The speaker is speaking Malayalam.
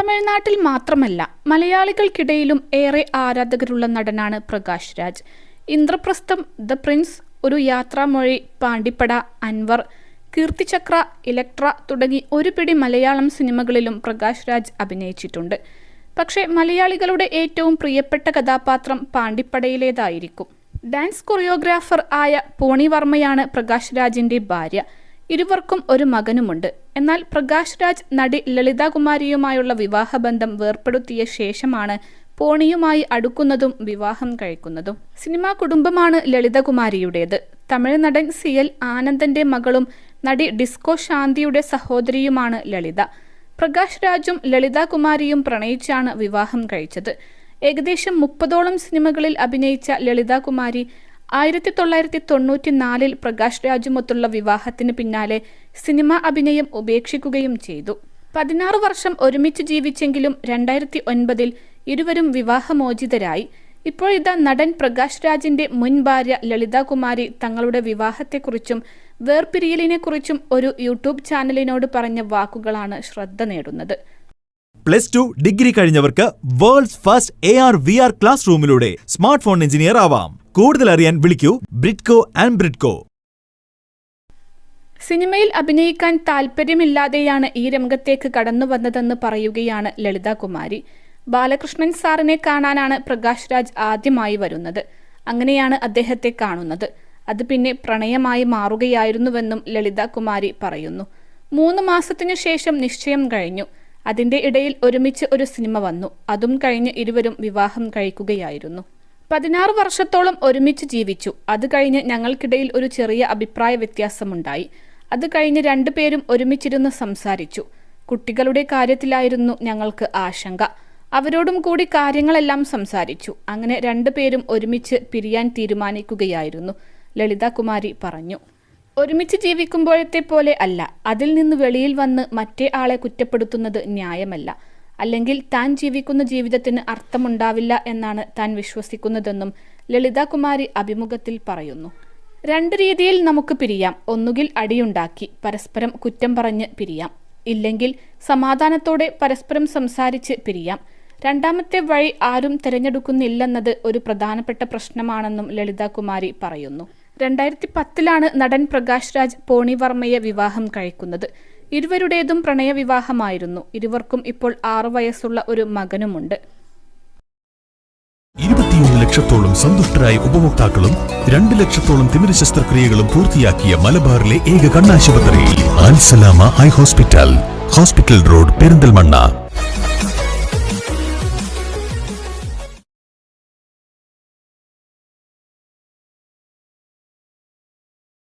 തമിഴ്നാട്ടിൽ മാത്രമല്ല മലയാളികൾക്കിടയിലും ഏറെ ആരാധകരുള്ള നടനാണ് Prakash Raj. Indraprastham the Prince Oru Yathramozhi Pandippada Anwar Keerthichakra Electra തുടങ്ങി ഒരു പിടി മലയാളം സിനിമകളിലും പ്രകാശ് രാജ് അഭിനയിച്ചിട്ടുണ്ട്. പക്ഷേ മലയാളികളുടെ ഏറ്റവും പ്രിയപ്പെട്ട കഥാപാത്രം പാണ്ടിപ്പടയിലേതായിരിക്കും. ഡാൻസ് കൊറിയോഗ്രാഫർ ആയ പോണി വർമ്മയാണ് പ്രകാശ് രാജിന്റെ ഭാര്യ. ഇരുവർക്കും ഒരു മകനുമുണ്ട്. എന്നാൽ പ്രകാശ് രാജ് നടി ലളിതാകുമാരിയുമായുള്ള വിവാഹബന്ധം വേർപ്പെടുത്തിയ ശേഷമാണ് പോണിയുമായി അടുക്കുന്നതും വിവാഹം കഴിക്കുന്നതും. സിനിമാ കുടുംബമാണ് ലളിതകുമാരിയുടേത്. തമിഴ് നടൻ സി എൽ ആനന്ദന്റെ മകളും നടി ഡിസ്കോ ശാന്തിയുടെ സഹോദരിയുമാണ് ലളിത. പ്രകാശ് രാജും ലളിതാകുമാരിയും പ്രണയിച്ചാണ് വിവാഹം കഴിച്ചത്. ഏകദേശം മുപ്പതോളം സിനിമകളിൽ അഭിനയിച്ച ലളിതാകുമാരി ആയിരത്തി തൊള്ളായിരത്തി തൊണ്ണൂറ്റി നാലിൽ പ്രകാശ് രാജുമൊത്തുള്ള വിവാഹത്തിന് പിന്നാലെ സിനിമ അഭിനയം ഉപേക്ഷിക്കുകയും ചെയ്തു. പതിനാറ് വർഷം ഒരുമിച്ച് ജീവിച്ചെങ്കിലും രണ്ടായിരത്തി ഒൻപതിൽ ഇരുവരും വിവാഹമോചിതരായി. ഇപ്പോഴിതാ നടൻ പ്രകാശ് രാജിന്റെ മുൻ ഭാര്യ ലളിതാകുമാരി തങ്ങളുടെ വിവാഹത്തെക്കുറിച്ചും വേർപിരിയലിനെക്കുറിച്ചും ഒരു യൂട്യൂബ് ചാനലിനോട് പറഞ്ഞ വാക്കുകളാണ് ശ്രദ്ധ നേടുന്നത്. Plus two degree കഴിഞ്ഞവർക്ക് world's first A R V R class റൂമിലൂടെ smart phone engineer ആവാം. കൂടുതൽ അറിയാൻ വിളിക്കൂ ബ്രിഡ്കോ ആൻഡ് ബ്രിഡ്കോ. സിനിമയിൽ അഭിനയിക്കാൻ താല്പര്യമില്ലാതെയാണ് ഈ രംഗത്തേക്ക് കടന്നു വന്നതെന്ന് പറയുകയാണ് ലളിത കുമാരി. ബാലകൃഷ്ണൻ സാറിനെ കാണാനാണ് പ്രകാശ് രാജ് ആദ്യമായി വരുന്നത്. അങ്ങനെയാണ് അദ്ദേഹത്തെ കാണുന്നത്. അത് പിന്നെ പ്രണയമായി മാറുകയായിരുന്നുവെന്നും ലളിത കുമാരി പറയുന്നു. മൂന്ന് മാസത്തിനു ശേഷം നിശ്ചയം കഴിഞ്ഞു. അതിന്റെ ഇടയിൽ ഒരുമിച്ച് ഒരു സിനിമ വന്നു. അതും കഴിഞ്ഞ് ഇരുവരും വിവാഹം കഴിക്കുകയായിരുന്നു. പതിനാറ് വർഷത്തോളം ഒരുമിച്ച് ജീവിച്ചു. അത് കഴിഞ്ഞ് ഞങ്ങൾക്കിടയിൽ ഒരു ചെറിയ അഭിപ്രായ വ്യത്യാസമുണ്ടായി. അത് കഴിഞ്ഞ് രണ്ടുപേരും ഒരുമിച്ചിരുന്ന് സംസാരിച്ചു. കുട്ടികളുടെ കാര്യത്തിലായിരുന്നു ഞങ്ങൾക്ക് ആശങ്ക. അവരോടും കൂടി കാര്യങ്ങളെല്ലാം സംസാരിച്ചു. അങ്ങനെ രണ്ടുപേരും ഒരുമിച്ച് പിരിയാൻ തീരുമാനിക്കുകയായിരുന്നു. ലളിതാകുമാരി പറഞ്ഞു. ഒരുമിച്ച് ജീവിക്കുമ്പോഴത്തെ പോലെ അല്ല. അതിൽ നിന്ന് വെളിയിൽ വന്ന് മറ്റേ ആളെ കുറ്റപ്പെടുത്തുന്നത് ന്യായമല്ല. അല്ലെങ്കിൽ താൻ ജീവിക്കുന്ന ജീവിതത്തിന് അർത്ഥമുണ്ടാവില്ല എന്നാണ് താൻ വിശ്വസിക്കുന്നതെന്നും ലളിതാകുമാരി അഭിമുഖത്തിൽ പറയുന്നു. രണ്ട് രീതിയിൽ നമുക്ക് പിരിയാം. ഒന്നുകിൽ അടിയുണ്ടാക്കി പരസ്പരം കുറ്റം പറഞ്ഞ് പിരിയാം. ഇല്ലെങ്കിൽ സമാധാനത്തോടെ പരസ്പരം സംസാരിച്ച് പിരിയാം. രണ്ടാമത്തെ വഴി ആരും തിരഞ്ഞെടുക്കുന്നില്ലെന്നത് ഒരു പ്രധാനപ്പെട്ട പ്രശ്നമാണെന്നും ലളിതാകുമാരി പറയുന്നു. രണ്ടായിരത്തി പത്തിലാണ് നടൻ പ്രകാശ് രാജ് പോണി വർമ്മയെ വിവാഹം കഴിക്കുന്നത്. ഇരുവരുടേതും പ്രണയവിവാഹമായിരുന്നു. ഇരുവർക്കും ഇപ്പോൾ ആറു വയസ്സുള്ള ഒരു മകനുമുണ്ട്. ഇരുപത്തിയൊന്ന് ലക്ഷത്തോളം സന്തുഷ്ടരായ ഉപഭോക്താക്കളും രണ്ട് ലക്ഷത്തോളം തിമിര ശസ്ത്രക്രിയകളും പൂർത്തിയാക്കിയ മലബാറിലെ ഏക കണ്ണാശുപത്രി. Al Salama eye hospital. Hospital road Perinthalmanna.